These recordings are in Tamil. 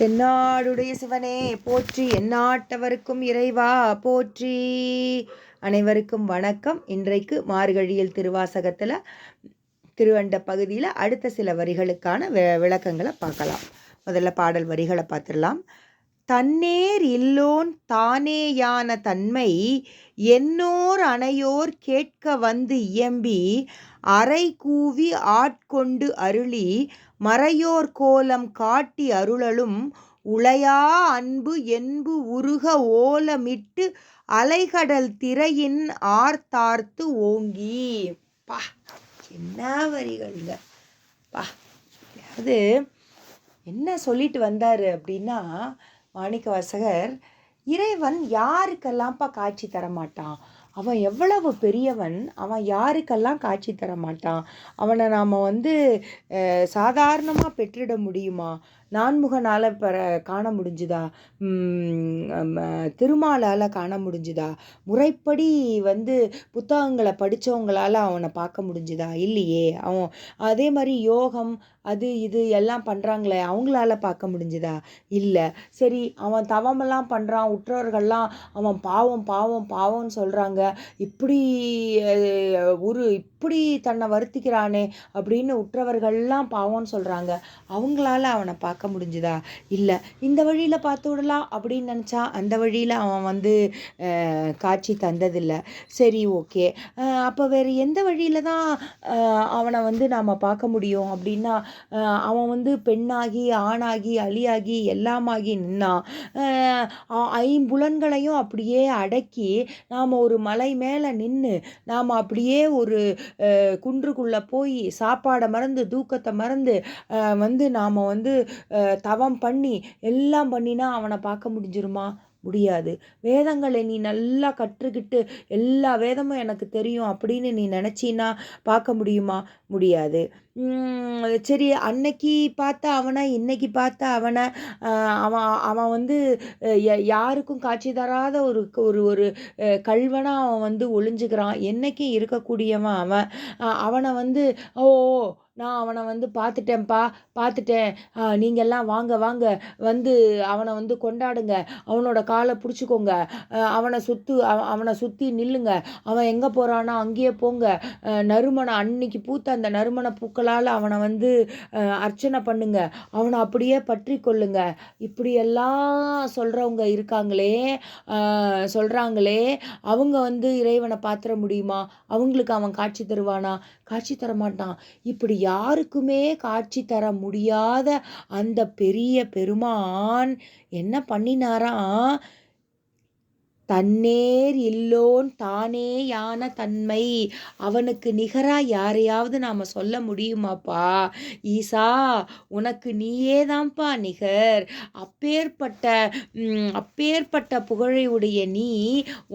தென்னாடுடைய சிவனே போற்றி எந்நாட்டவருக்கும் இறைவா போற்றி. அனைவருக்கும் வணக்கம். இன்றைக்கு மார்கழியில் திருவாசகத்தில் திருவண்ட பகுதியில் அடுத்த சில வரிகளுக்கான வி விளக்கங்களை பார்க்கலாம். முதல்ல பாடல் வரிகளை பார்த்துடலாம். தன்னேர் இல்லோன் தானேயான தன்மை என்னோர் அணையோர் கேட்க வந்து இயம்பி அறை கூவி ஆட்கொண்டு அருளி மறையோர் கோலம் காட்டி அருளலும் உளையா அன்பு என்பு உருக ஓலமிட்டு அலைகடல் திரையின் ஆர்த்தார்த்து ஓங்கி. பா என்ன வரிகள்ங்க. பா அது என்ன சொல்லிட்டு வந்தார் அப்படின்னா மாணிக்க வாசகர் இறைவன் யாருக்கெல்லாம்ப்பா காட்சி தரமாட்டான்? அவன் எவ்வளவு பெரியவன்? அவன் யாருக்கெல்லாம் காட்சி தர மாட்டான்? அவனை நாம் வந்து சாதாரணமாக பெற்றிட முடியுமா? நான்முகனால் பெற காண முடிஞ்சுதா? திருமாலால் காண முடிஞ்சுதா? முறைப்படி வந்து புத்தகங்களை படித்தவங்களால் அவனை பார்க்க முடிஞ்சுதா? இல்லையே. அவன் அதே மாதிரி யோகம் அது இது எல்லாம் பண்ணுறாங்களே அவங்களால பார்க்க முடிஞ்சுதா? இல்லை. சரி அவன் தவமெல்லாம் பண்ணுறான் உற்றோர்கள்லாம் அவன் பாவம் பாவம் பாவம்னு சொல்கிறாங்க இப்படி ஒரு இப்படி தன்னை வருத்திக்கிறானே அப்படின்னு உற்றவர்கள்லாம் பாவம்னு சொல்கிறாங்க அவங்களால அவனை பார்க்க முடிஞ்சுதா? இல்லை. இந்த வழியில் பார்த்து விடலாம் அப்படின்னு நினச்சா அந்த வழியில் அவன் வந்து காட்சி தந்ததில்லை. சரி ஓகே. அப்போ வேறு எந்த வழியில் தான் அவனை வந்து நாம் பார்க்க முடியும் அப்படின்னா அவன் வந்து பெண்ணாகி ஆணாகி அழியாகி எல்லாமாகி நின்னான். ஐம்புலன்களையும் அப்படியே அடக்கி நாம் ஒரு மலை மேலே நின்று நாம் அப்படியே ஒரு குன்றுக்குள்ளே போய் சாப்பாடை மறந்து தூக்கத்தை மறந்து வந்து நாம் வந்து தவம் பண்ணி எல்லாம் பண்ணினா அவனை பார்க்க முடிஞ்சிருமா? முடியாது. வேதங்களை நீ நல்லா கற்றுக்கிட்டு எல்லா வேதமும் எனக்கு தெரியும் அப்படின்னு நீ நினச்சின்னா பார்க்க முடியுமா? முடியாது. சரி அன்னைக்கு பார்த்தா அவனை இன்னைக்கு பார்த்தா அவனை அவன் அவன் வந்து யாருக்கும் காட்சி தராத ஒரு ஒரு ஒரு கல்வனாக அவன் வந்து ஒளிஞ்சுக்கிறான். என்றைக்கும் இருக்கக்கூடியவன் அவன். அவனை வந்து ஓ நான் அவனை வந்து பார்த்துட்டேன்ப்பா பார்த்துட்டேன். நீங்கள்லாம் வாங்க வாங்க. வந்து அவனை வந்து கொண்டாடுங்க. அவனோட காலை பிடிச்சிக்கோங்க. அவனை சுற்று அவனை சுற்றி நில்லுங்க. அவன் எங்கே போகிறானோ அங்கேயே போங்க. நறுமணம் அன்னைக்கு பூத்த அந்த நறுமண பூக்களால் அவனை வந்து அர்ச்சனை பண்ணுங்க. அவனை அப்படியே பற்றி கொள்ளுங்க. இப்படியெல்லாம் சொல்கிறவங்க இருக்காங்களே சொல்கிறாங்களே அவங்க வந்து இறைவனை பார்த்துட முடியுமா? அவங்களுக்கு அவன் காட்சி தருவானா? காட்சி தர மாட்டான். இப்படி யாருக்குமே காட்சி தர முடியாத அந்த பெரிய பெருமான் என்ன பண்ணினாராம்? தன்னேர் இல்லோன் தானே யான தன்மை. அவனுக்கு நிகராக யாரையாவது நாம் சொல்ல முடியுமாப்பா? ஈசா உனக்கு நீயே தான்ப்பா நிகர். அப்பேற்பட்ட அப்பேற்பட்ட புகழையுடைய நீ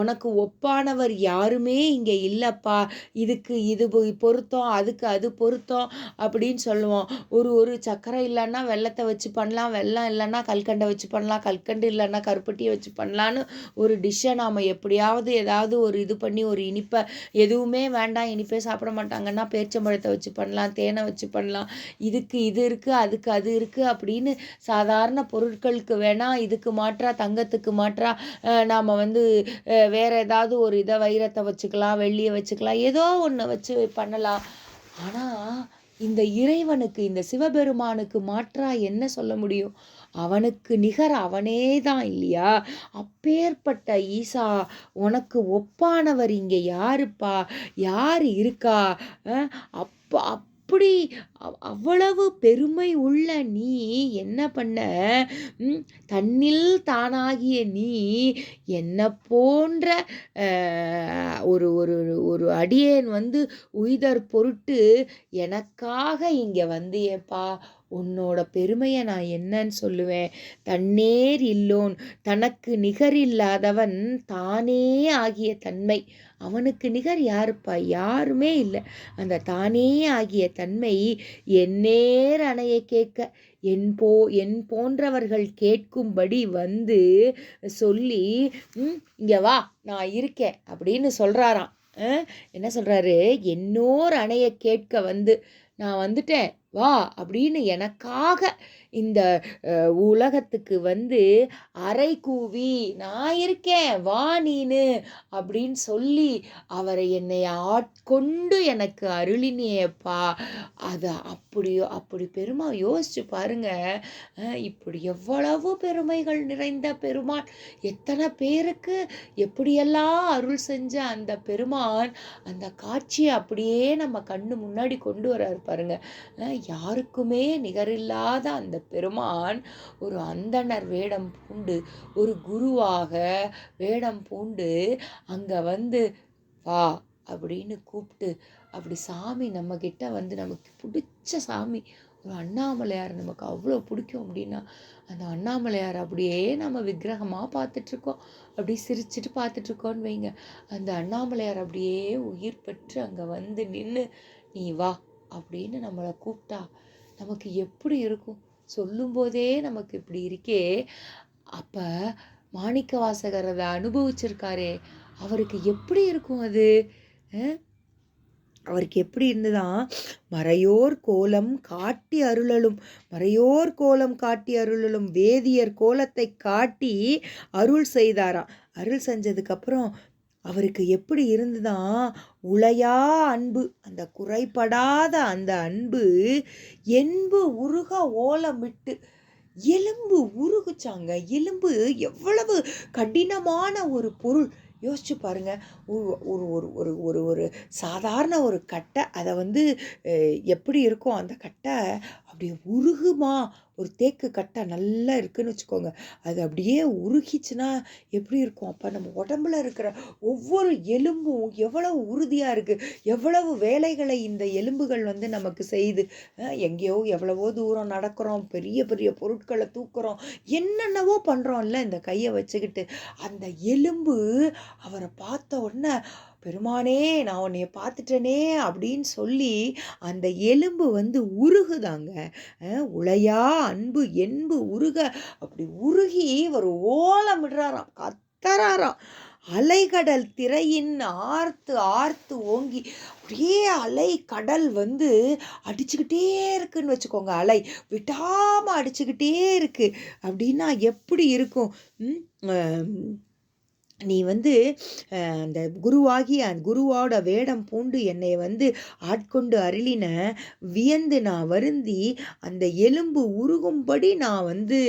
உனக்கு ஒப்பானவர் யாருமே இங்கே இல்லைப்பா. இதுக்கு இது பொருத்தம் அதுக்கு அது பொருத்தம் அப்படின்னு சொல்லுவோம். ஒரு ஒரு சக்கரை இல்லைன்னா வெள்ளத்தை வச்சு பண்ணலாம் வெள்ளம் இல்லைன்னா கல்கண்டை வச்சு பண்ணலாம் கல்கண்டு இல்லைன்னா கருப்பட்டியை வச்சு பண்ணலான்னு ஒரு டிஷ் டிஷ்ஷை நாம் எப்படியாவது ஏதாவது ஒரு இது பண்ணி ஒரு இனிப்பை எதுவுமே வேண்டாம் இனிப்பே சாப்பிட மாட்டாங்கன்னா பேரிச்சம்பழத்தை வச்சு பண்ணலாம் தேனை வச்சு பண்ணலாம் இதுக்கு இது இருக்குது அதுக்கு அது இருக்குது அப்படின்னு சாதாரண பொருட்களுக்கு வேணால் இதுக்கு மாற்றா தங்கத்துக்கு மாற்றா நாம் வந்து வேறு ஏதாவது ஒரு இதை வைரத்தை வச்சுக்கலாம் வெள்ளியை வச்சுக்கலாம் ஏதோ ஒன்று வச்சு பண்ணலாம். ஆனால் இந்த இறைவனுக்கு இந்த சிவபெருமானுக்கு மாற்றா என்ன சொல்ல முடியும்? அவனுக்கு நிகர் அவனே தான் இல்லையா? அப்பேற்பட்ட ஈசா உனக்கு ஒப்பானவர் இங்கே யாருப்பா? யார் இருக்கா? அப்போ அப் அப்படி அவ்வளவு பெருமை உள்ள நீ என்ன பண்ண? தன்னில் தானாகிய நீ என்ன போன்ற ஒரு ஒரு ஒரு அடியேன் வந்து உய்தர் பொருட்டு எனக்காக இங்கே வந்தியப்பா. உன்னோட பெருமையை நான் என்னன்னு சொல்லுவேன். தன்னேர் இல்லோன் தனக்கு நிகர் இல்லாதவன் தானே ஆகிய தன்மை. அவனுக்கு நிகர் யாருப்பா? யாருமே இல்லை. அந்த தானே ஆகிய தன்மை என்னேர் அணைய கேட்க என் போ என் போன்றவர்கள் கேட்கும்படி வந்து சொல்லி இங்கே வா நான் இருக்கேன் அப்படின்னு சொல்கிறாராம் என்ன சொல்கிறாரு என்னோர் அணைய கேட்க வந்து நான் வந்துட்டேன். வா அப்படின்னு எனக்காக இந்த உலகத்துக்கு வந்து அரை கூவி நான் இருக்கேன் வா நீனு அப்படின்னு சொல்லி அவரை என்னை ஆட்கொண்டு எனக்கு அருளினியப்பா அதை அப்படியோ அப்படி பெருமா யோசிச்சு பாருங்க. இப்படி எவ்வளவு பெருமைகள் நிறைந்த பெருமான். எத்தனை பேருக்கு எப்படியெல்லாம் அருள் செஞ்ச அந்த பெருமான் அந்த காட்சியை அப்படியே நம்ம கண்ணு முன்னாடி கொண்டு வராரு பாருங்க. யாருக்குமே நிகரில்லாத அந்த பெருமான் ஒரு அந்தணர் வேடம் பூண்டு ஒரு குருவாக வேடம் பூண்டு அங்கே வந்து வா அப்படின்னு கூப்பிட்டு அப்படி சாமி நம்மக்கிட்ட வந்து நமக்கு பிடிச்ச சாமி ஒரு அண்ணாமலையார் நமக்கு அவ்வளோ பிடிக்கும் அப்படின்னா அந்த அண்ணாமலையார் அப்படியே நம்ம விக்கிரகமாக பார்த்துட்ருக்கோம். அப்படி சிரிச்சுட்டு பார்த்துட்ருக்கோன்னு வைங்க. அந்த அண்ணாமலையார் அப்படியே உயிர் பெற்று அங்கே வந்து நின்று நீ வா அப்படின்னு நம்மளை கூப்பிட்டா நமக்கு எப்படி இருக்கும்? சொல்லும்போதே நமக்கு இப்படி இருக்கே. அப்போ மாணிக்க வாசகர் அதை அனுபவிச்சிருக்காரே. அவருக்கு எப்படி இருக்கும் அது? அவருக்கு எப்படி இருந்துதான் மறையோர் கோலம் காட்டி அருளலும் மறையோர் கோலம் காட்டி அருளலும் வேதியர் கோலத்தை காட்டி அருள் செய்தாராம் அருள் செஞ்சதுக்கப்புறம் அவருக்கு எப்படி இருந்துதான் உளையா அன்பு அந்த குறைபடாத அந்த அன்பு என்பு உருக ஓலமிட்டு எலும்பு உருகுச்சாங்க. எலும்பு எவ்வளவு கடினமான ஒரு பொருள். யோசிச்சு பாருங்கள் ஒரு ஒரு ஒரு ஒரு ஒரு ஒரு சாதாரண ஒரு கட்டை அதை வந்து எப்படி இருக்கும் அந்த கட்டை அப்படியே உருகுமா? ஒரு தேக்கு கட்டை நல்லா இருக்குதுன்னு வச்சுக்கோங்க. அது அப்படியே உருகிச்சுன்னா எப்படி இருக்கும்? அப்போ நம்ம உடம்புல இருக்கிற ஒவ்வொரு எலும்பும் எவ்வளவு உறுதியாக இருக்குது எவ்வளவு வேலைகளை இந்த எலும்புகள் வந்து நமக்கு செய்யுது? எங்கேயோ எவ்வளவோ தூரம் நடக்கிறோம். பெரிய பெரிய பொருட்களை தூக்குறோம். என்னென்னவோ பண்ணுறோம்ல இந்த கையை வச்சுக்கிட்டு. அந்த எலும்பு அவரை பார்த்த உடனே பெருமானே நான் உன்னைய பார்த்துட்டேனே அப்படின்னு சொல்லி அந்த எலும்பு வந்து உருகுதாங்க. உளையா அன்பு என்பு உருக அப்படி உருகி ஒரு ஓலமிடுறாராம் கத்தராராம் அலைகடல் திரையின் ஆர்த்து ஆர்த்து ஓங்கி அப்படியே அலை கடல் வந்து அடிச்சுக்கிட்டே இருக்குன்னு வச்சுக்கோங்க அலை. விட்டாமல் அடிச்சுக்கிட்டே இருக்குது அப்படின்னா எப்படி இருக்கும்? நீ வந்து அந்த குருவாகி அந்த குருவோட வேடம் பூண்டு என்னை வந்து ஆட்கொண்டு அருளின வியந்து நான் வருந்தி அந்த எலும்பு உருகும்படி நான் வந்து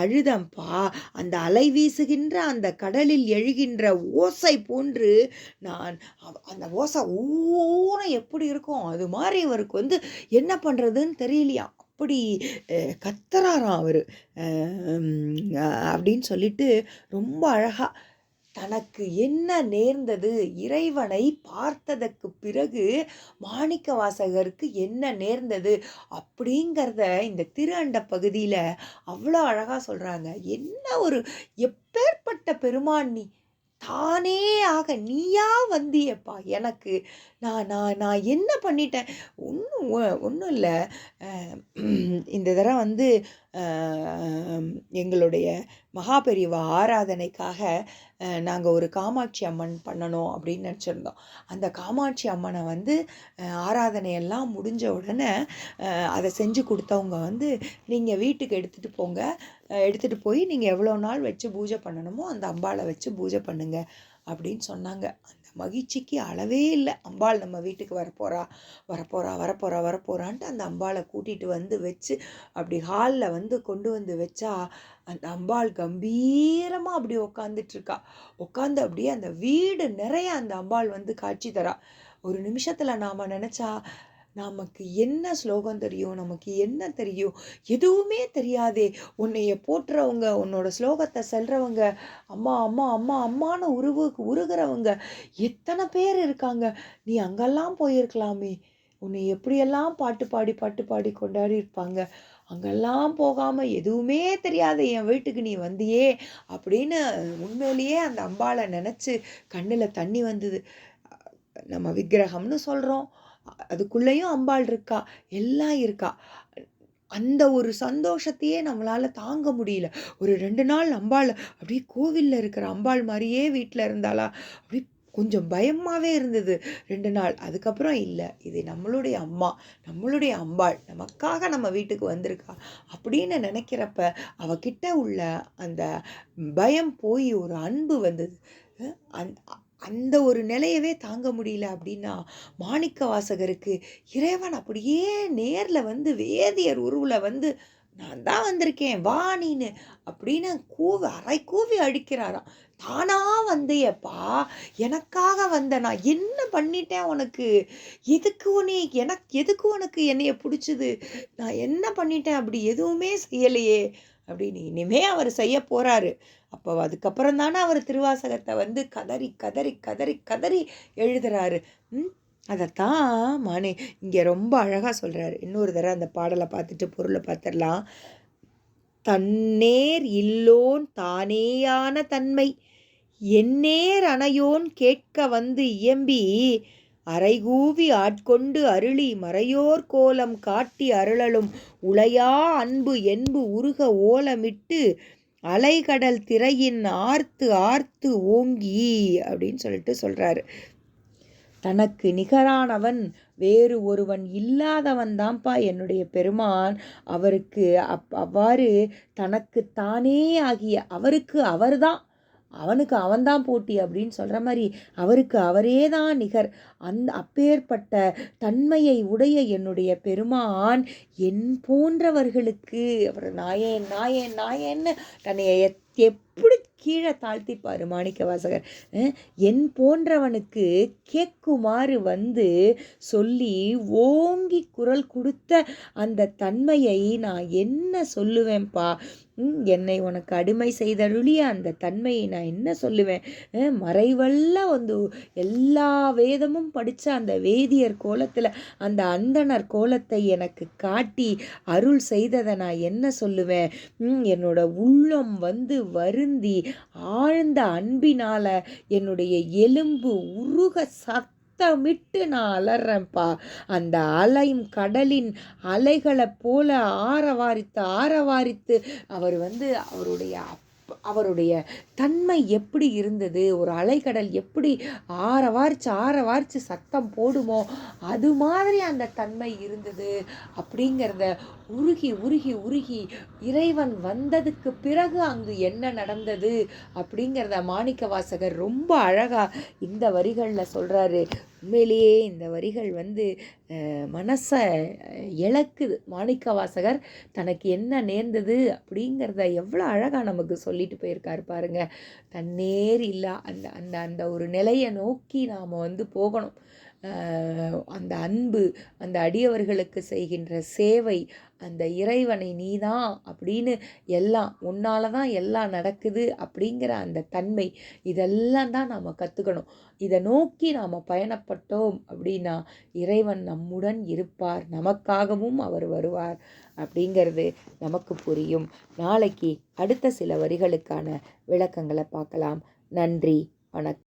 அழுதம்பா அந்த அலை வீசுகின்ற அந்த கடலில் எழுகின்ற ஓசை போன்று நான் அந்த ஓசை ஊன எப்படி இருக்கும் அது மாதிரி இவருக்கு வந்து என்ன பண்ணுறதுன்னு தெரியலையா அப்படி கத்துறாராம் அவர். அப்படின்னு சொல்லிட்டு ரொம்ப அழகாக தனக்கு என்ன நேர்ந்தது இறைவனை பார்த்ததற்கு பிறகு மாணிக்க வாசகருக்கு என்ன நேர்ந்தது அப்படிங்கிறத இந்த திருஅண்ட பகுதியில் அவ்வளோ அழகாக சொல்கிறாங்க என்ன ஒரு எப்பேற்பட்ட பெருமான் நீ தானே ஆக நீயா வந்தியப்பா? எனக்கு நான் நான் நான் என்ன பண்ணிட்டேன்? ஒன்றும் ஒன்றும் இல்லை. இந்த தடவை வந்து எங்களுடைய மகாபெரிவா ஆராதனைக்காக நாங்கள் ஒரு காமாட்சி அம்மன் பண்ணணும் அப்படின்னு நினச்சிருந்தோம். அந்த காமாட்சி அம்மனை வந்து ஆராதனையெல்லாம் முடிஞ்ச உடனே அதை செஞ்சு கொடுத்தவங்க வந்து நீங்கள் வீட்டுக்கு எடுத்துகிட்டு போங்க. எடுத்துகிட்டு போய் நீங்கள் எவ்வளோ நாள் வச்சு பூஜை பண்ணணுமோ அந்த அம்பாளை வச்சு பூஜை பண்ணுங்கள் அப்படின்னு சொன்னாங்க. அந்த மகிழ்ச்சிக்கு அளவே இல்லை. அம்பாள் நம்ம வீட்டுக்கு வரப்போகிறா வரப்போகிறா வரப்போகிறா வரப்போகிறான்ட்டு அந்த அம்பாளை கூட்டிகிட்டு வந்து வச்சு அப்படி ஹாலில் வந்து கொண்டு வந்து வச்சா அந்த அம்பாள் கம்பீரமாக அப்படி உக்காந்துட்ருக்கா உட்காந்து அப்படியே அந்த வீடு நிறைய அந்த அம்பாள் வந்து காட்சி தரா. ஒரு நிமிஷத்தில் நாம் நினச்சா நமக்கு என்ன ஸ்லோகம் தெரியும்? நமக்கு என்ன தெரியும்? எதுவுமே தெரியாதே. உன்னைய போட்டுறவங்க உன்னோட ஸ்லோகத்தை செல்றவங்க அம்மா அம்மா அம்மா அம்மானு உருவுக்கு உருகிறவங்க எத்தனை பேர் இருக்காங்க? நீ அங்கெல்லாம் போயிருக்கலாமே. உன்னை எப்படியெல்லாம் பாட்டு பாடி பாட்டு பாடி கொண்டாடி இருப்பாங்க? அங்கெல்லாம் போகாமல் எதுவுமே தெரியாத என் வீட்டுக்கு நீ வந்தியே அப்படின்னு உண்மையிலேயே அந்த அம்பாளை நினச்சி கண்ணில் தண்ணி வந்தது. நம்ம விக்கிரகம்னு சொல்கிறோம் அதுக்குள்ளேயும் அம்பாள் இருக்கா? எல்லாம் இருக்கா. அந்த ஒரு சந்தோஷத்தையே நம்மளால் தாங்க முடியல. ஒரு ரெண்டு நாள் அம்பாள் அப்படியே கோவிலில் இருக்கிற அம்பாள் மாதிரியே வீட்டில் இருந்தாளா? அப்படி கொஞ்சம் பயமாகவே இருந்தது ரெண்டு நாள். அதுக்கப்புறம் இல்லை இது நம்மளுடைய அம்மா நம்மளுடைய அம்பாள் நமக்காக நம்ம வீட்டுக்கு வந்திருக்கா அப்படின்னு நினைக்கிறப்ப அவகிட்ட உள்ள அந்த பயம் போய் ஒரு அன்பு வந்தது. அந் அந்த ஒரு நிலையவே தாங்க முடியல அப்படின்னா மாணிக்க வாசகருக்கு இறைவன் அப்படியே நேரில் வந்து வேதியர் உருவில் வந்து நான் தான் வந்திருக்கேன் வா நீனு அப்படின்னு கூவி அரை கூவி அடிக்கிறாராம். தானா வந்தையப்பா எனக்காக வந்த நான் என்ன பண்ணிட்டேன் உனக்கு? எதுக்கு உனே எனக்கு எதுக்கு உனக்கு என்னைய பிடிச்சது? நான் என்ன பண்ணிட்டேன் அப்படி எதுவுமே செய்யலையே அப்படின்னு. இனிமே அவர் செய்ய போகிறாரு அப்போ அதுக்கப்புறம் தானே அவர் திருவாசகத்தை வந்து கதறி கதறி கதறி கதறி எழுதுறாரு. ம் அதைத்தான் மானே இங்கே ரொம்ப அழகாக சொல்கிறாரு இன்னொரு தடவை அந்த பாடலை பார்த்துட்டு பொருளை பார்த்துடலாம். தன்னேர் இல்லோன் தானேயான தன்மை. என்னேர் அணையோன் கேட்க வந்து இயம்பி அரைகூவி ஆட்கொண்டு அருளி மறையோர் கோலம் காட்டி அருளலும். உளையா அன்பு என்பு உருக ஓலமிட்டு அலைகடல் திரையின் ஆர்த்து ஆர்த்து ஓங்கி அப்படின்னு சொல்லிட்டு சொல்கிறாரு தனக்கு நிகரானவன் வேறு ஒருவன் இல்லாதவன் தான்ப்பா என்னுடைய பெருமான். அவருக்கு அப் அவ்வாறு தனக்கு தானே ஆகிய அவருக்கு அவர்தான். அவனுக்கு அவன்தான் போட்டி அப்படின்னு சொல்கிற மாதிரி அவருக்கு அவரே தான் நிகர். அந்த அப்பேற்பட்ட தன்மையை உடைய என்னுடைய பெருமான் என் போன்றவர்களுக்கு அவர் நாயேன் நாயேன் நாயேன்னு தன்னை எப்படி கீழே தாழ்த்திப்பார் மாணிக்க வாசகர் என் போன்றவனுக்கு கேட்குமாறு வந்து சொல்லி ஓங்கி குரல் கொடுத்த அந்த தன்மையை நான் என்ன சொல்லுவேன்ப்பா என்னை உனக்கு அடிமை செய்தருளிய அந்த தன்மையை நான் என்ன சொல்லுவேன்? மறைவல்ல வந்து எல்லா வேதமும் படித்த அந்த வேதியர் கோலத்தில் அந்த அந்தனர் கோலத்தை எனக்கு காட்டி அருள் செய்ததை நான் என்ன சொல்லுவேன்? என்னோட உள்ளம் வந்து வருந்தி ஆழ்ந்த அன்பினால் என்னுடைய எலும்பு உருக சத் சத்தமிட்டு நான் அலறேன்ப்பா. அந்த அலையும் கடலின் அலைகளை போல ஆரவாரித்து ஆரவாரித்து அவர் வந்து அவருடைய அவருடைய தன்மை எப்படி இருந்தது? ஒரு அலைக்கடல் எப்படி ஆரவாரிச்சு ஆரவாரிச்சு சத்தம் போடுமோ அது மாதிரி அந்த தன்மை இருந்தது அப்படிங்கிறத உருகி உருகி உருகி இறைவன் வந்ததுக்கு பிறகு அங்கு என்ன நடந்தது அப்படிங்கிறத மாணிக்க வாசகர் ரொம்ப அழகாக இந்த வரிகளில் சொல்கிறாரு உண்மையிலேயே இந்த வரிகள் வந்து மனசை இழக்குது. மாணிக்க வாசகர் தனக்கு என்ன நேர்ந்தது அப்படிங்கிறத எவ்வளோ அழகாக நமக்கு சொல்லிட்டு போயிருக்காரு பாருங்க. தன்னேர் இல்லா அந்த அந்த அந்த ஒரு நிலையை நோக்கி நாம் வந்து போகணும். அந்த அன்பு அந்த அடியவர்களுக்கு செய்கின்ற சேவை அந்த இறைவனை நீதான் அப்படின்னு எல்லாம் உன்னால தான் எல்லாம் நடக்குது அப்படிங்கிற அந்த தன்மை இதெல்லாம் தான் நாம் கற்றுக்கணும் இதை நோக்கி நாம் பயணப்பட்டோம் அப்படின்னா இறைவன் நம்முடன் இருப்பார் நமக்காகவும் அவர் வருவார் அப்படிங்கிறது நமக்கு புரியும். நாளைக்கு அடுத்த சில வரிகளுக்கான விளக்கங்களை பார்க்கலாம். நன்றி வணக்கம்.